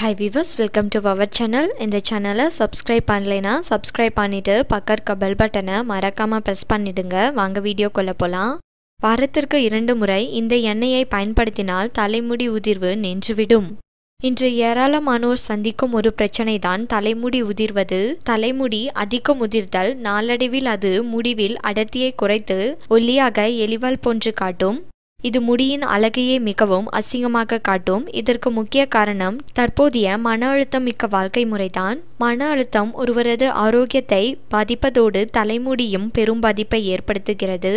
Hi viewers welcome to our channel இந்த சேனலை subscribe பண்ணலைன்னா சப்ஸ்கிரைப் பண்ணிவிட்டு பக்கம் இருக்க பெல் பட்டனை மறக்காமல் ப்ரெஸ் பண்ணிவிடுங்க வாங்க வீடியோக்குள்ளே போகலாம் வாரத்திற்கு இரண்டு முறை இந்த எண்ணெயை பயன்படுத்தினால் தலைமுடி உதிர்வு நின்றுவிடும். இன்று ஏராளமானோர் சந்திக்கும் ஒரு பிரச்சனை தான் தலைமுடி உதிர்வது. தலைமுடி அதிகம் உதிர்தல் நாளடைவில் அது முடிவில் அடர்த்தியை குறைத்து ஒல்லியாக எலிவால் போன்று காட்டும். இது முடியின் அழகையே மிகவும் அசிங்கமாக காட்டும். இதற்கு முக்கிய காரணம் தற்போதைய மன அழுத்தம் மிக்க வாழ்க்கை முறைதான். மன அழுத்தம் ஒருவரது ஆரோக்கியத்தை பாதிப்பதோடு தலைமுடியும் பெரும் பாதிப்பை ஏற்படுத்துகிறது.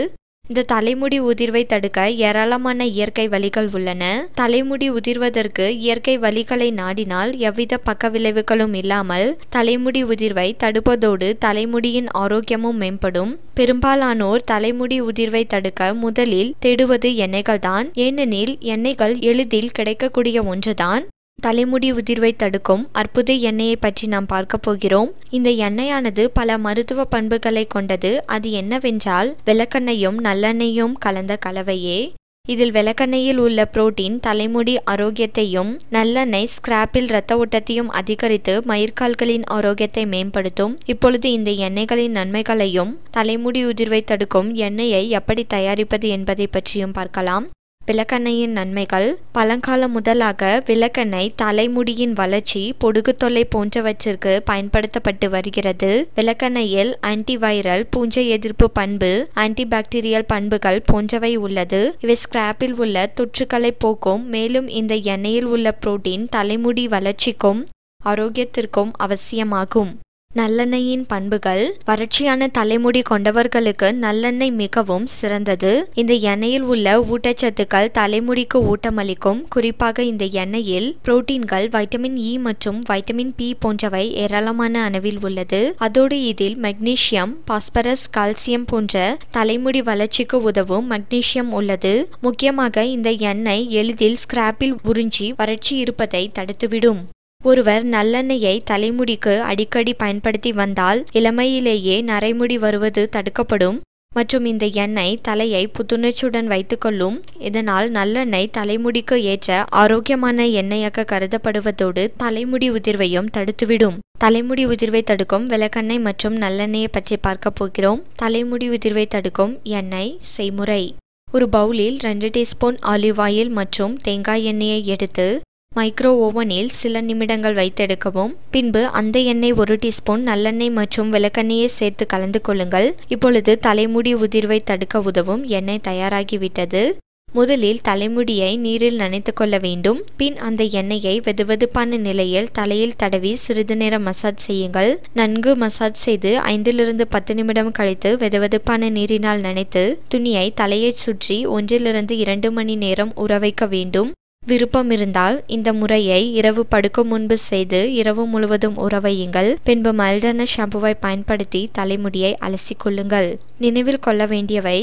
இந்த தலைமுடி உதிர்வை தடுக்க ஏராளமான இயற்கை வழிகள் உள்ளன. தலைமுடி உதிர்வதற்கு இயற்கை வழிகளை நாடினால் எவ்வித பக்க விளைவுகளும் இல்லாமல் தலைமுடி உதிர்வை தடுப்பதோடு தலைமுடியின் ஆரோக்கியமும் மேம்படும். பெரும்பாலானோர் தலைமுடி உதிர்வை தடுக்க முதலில் தேடுவது எண்ணெய்கள்தான். ஏனெனில் எண்ணெய்கள் எளிதில் கிடைக்கக்கூடிய ஒன்றுதான். தலைமுடி உதிர்வை தடுக்கும் அற்புத எண்ணெயை பற்றி நாம் பார்க்க போகிறோம். இந்த எண்ணெயானது பல மருத்துவ பண்புகளை கொண்டது. அது என்னவென்றால் விளக்கெண்ணையும் நல்லெண்ணெயும் கலந்த கலவையே. இதில் விளக்கெண்ணெயில் உள்ள புரோட்டீன் தலைமுடி ஆரோக்கியத்தையும் நல்லெண்ணெய் ஸ்கிராப்பில் இரத்த ஓட்டத்தையும் அதிகரித்து மயிர்கால்களின் ஆரோக்கியத்தை மேம்படுத்தும். இப்பொழுது இந்த எண்ணெய்களின் நன்மைகளையும் தலைமுடி உதிர்வை தடுக்கும் எண்ணெயை எப்படி தயாரிப்பது என்பதை பற்றியும் பார்க்கலாம். விளக்கெண்ணெயின் நன்மைகள். பழங்காலம் முதலாக விளக்கெண்ணெய் தலைமுடியின் வளர்ச்சி பொடுகு தொல்லை போன்றவற்றிற்கு பயன்படுத்தப்பட்டு வருகிறது. விளக்கெண்ணெயில் ஆன்டிவைரல் பூஞ்சை எதிர்ப்பு பண்பு ஆன்டிபாக்டீரியல் பண்புகள் போன்றவை உள்ளது. இவை ஸ்கிராப்பில் உள்ள தொற்றுக்களை போக்கும் மேலும் இந்த எண்ணெயில் உள்ள புரோட்டீன் தலைமுடி வளர்ச்சிக்கும் ஆரோக்கியத்திற்கும் அவசியமாகும். நல்லெண்ணெயின் பண்புகள் வறட்சியான தலைமுடி கொண்டவர்களுக்கு நல்லெண்ணெய் மிகவும் சிறந்தது. இந்த எண்ணெயில் உள்ள ஊட்டச்சத்துக்கள் தலைமுடிக்கு ஊட்டமளிக்கும். குறிப்பாக இந்த எண்ணெயில் புரோட்டீன்கள் வைட்டமின் இ மற்றும் வைட்டமின் பி போன்றவை ஏராளமான அளவில் உள்ளது. அதோடு இதில் மெக்னீசியம் பாஸ்பரஸ் கால்சியம் போன்ற தலைமுடி வளர்ச்சிக்கு உதவும் மெக்னீசியம் உள்ளது. முக்கியமாக இந்த எண்ணெய் எளிதில் ஸ்கிராப்பில் உறிஞ்சி வறட்சி இருப்பதை தடுத்துவிடும். ஒருவர் நல்லெண்ணெயை தலைமுடிக்கு அடிக்கடி பயன்படுத்தி வந்தால் இளமையிலேயே நரைமுடி வருவது தடுக்கப்படும். மற்றும் இந்த எண்ணெய் தலையை புத்துணர்ச்சியுடன் வைத்துக்கொள்ளும். இதனால் நல்லெண்ணெய் தலைமுடிக்கு ஏற்ற ஆரோக்கியமான எண்ணெயாக கருதப்படுவதோடு தலைமுடி உதிர்வையும் தடுத்துவிடும். தலைமுடி உதிர்வை தடுக்கும் விளக்கெண்ணெய் மற்றும் நல்லெண்ணெயை பற்றி பார்க்க போகிறோம். தலைமுடி உதிர்வை தடுக்கும் எண்ணெய் செய்முறை. ஒரு பவுலில் ரெண்டு டீஸ்பூன் ஆலிவ் ஆயில் மற்றும் தேங்காய் எண்ணெயை எடுத்து மைக்ரோ ஓவனில் சில நிமிடங்கள் வைத்தெடுக்கவும். பின்பு அந்த எண்ணெய் ஒரு டீஸ்பூன் நல்லெண்ணெய் மற்றும் விளக்கெண்ணெயை சேர்த்து கலந்து கொள்ளுங்கள். இப்பொழுது தலைமுடி உதிர்வை தடுக்க உதவும் எண்ணெய் தயாராகிவிட்டது. முதலில் தலைமுடியை நீரில் நனைத்து கொள்ள வேண்டும். பின் அந்த எண்ணெயை வெதுவெதுப்பான நிலையில் தலையில் தடவி சிறிது நேரம் மசாஜ் செய்யுங்கள். நன்கு மசாஜ் செய்து ஐந்திலிருந்து பத்து நிமிடம் கழித்து வெதுவெதுப்பான நீரினால் நனைத்து துணியை தலையை சுற்றி ஒன்றிலிருந்து இரண்டு மணி நேரம் உற வைக்க வேண்டும். விருப்பம் இருந்தால் இந்த முறையை இரவு படுக்கும் முன்பு செய்து இரவு முழுவதும் உறவையுங்கள் பின்பு மைல்டான ஷாம்புவை பயன்படுத்தி தலைமுடியை அலசி கொள்ளுங்கள். நினைவில் கொள்ள வேண்டியவை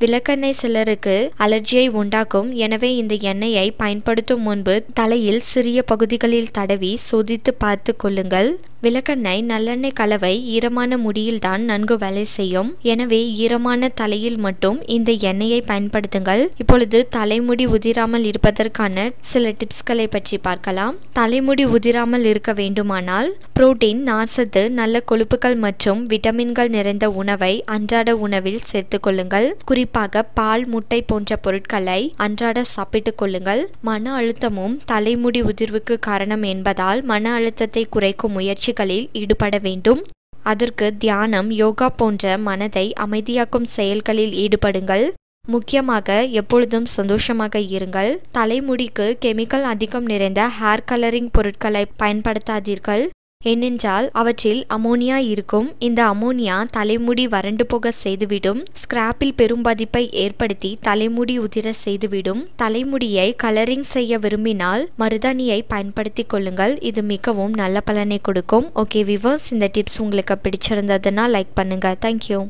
விளக்கெண்ணெய் சிலருக்கு அலர்ஜியை உண்டாக்கும். எனவே இந்த எண்ணெயை பயன்படுத்தும் முன்பு தலையில் சிறிய பகுதிகளில் தடவி சோதித்து பார்த்து கொள்ளுங்கள். விளக்கெண்ணெய் நல்லெண்ணெய் கலவை ஈரமான முடியில்தான் நன்கு வேலை செய்யும். எனவே ஈரமான தலையில் மட்டும் இந்த எண்ணெயை பயன்படுத்துங்கள். இப்பொழுது தலைமுடி உதிராமல் இருப்பதற்கான சில டிப்ஸ்களை பற்றி பார்க்கலாம். தலைமுடி உதிராமல் இருக்க வேண்டுமானால் புரோட்டீன் நார்சத்து நல்ல கொழுப்புகள் மற்றும் விட்டமின்கள் நிறைந்த உணவை அன்றாட உணவில் சேர்த்து கொள்ளுங்கள். குறிப்பாக பால் முட்டை போன்ற பொருட்களை அன்றாட சாப்பிட்டுக் கொள்ளுங்கள். மன அழுத்தமும் தலைமுடி உதிர்வுக்கு காரணம் என்பதால் மன அழுத்தத்தை குறைக்கும் முயற்சி முயற்சிகளில் ஈடுபட வேண்டும். அதற்கு தியானம் யோகா போன்ற மனதை அமைதியாக்கும் செயல்களில் ஈடுபடுங்கள். முக்கியமாக எப்பொழுதும் சந்தோஷமாக இருங்கள். தலைமுடிக்கு கெமிக்கல் அதிகம் நிறைந்த ஹேர் கலரிங் பொருட்களை பயன்படுத்தாதீர்கள். ஏனென்றால் அவற்றில் அமோனியா இருக்கும். இந்த அமோனியா தலைமுடி வறண்டு போக செய்துவிடும். ஸ்கிராப்பில் பெரும் பாதிப்பை ஏற்படுத்தி தலைமுடி உதிர செய்துவிடும். தலைமுடியை கலரிங் செய்ய விரும்பினால் மருதாணியை பயன்படுத்தி கொள்ளுங்கள். இது மிகவும் நல்ல பலனை கொடுக்கும். ஓகே விவர்ஸ் இந்த டிப்ஸ் உங்களுக்கு பிடிச்சிருந்ததுன்னா லைக் பண்ணுங்க. தேங்க்யூ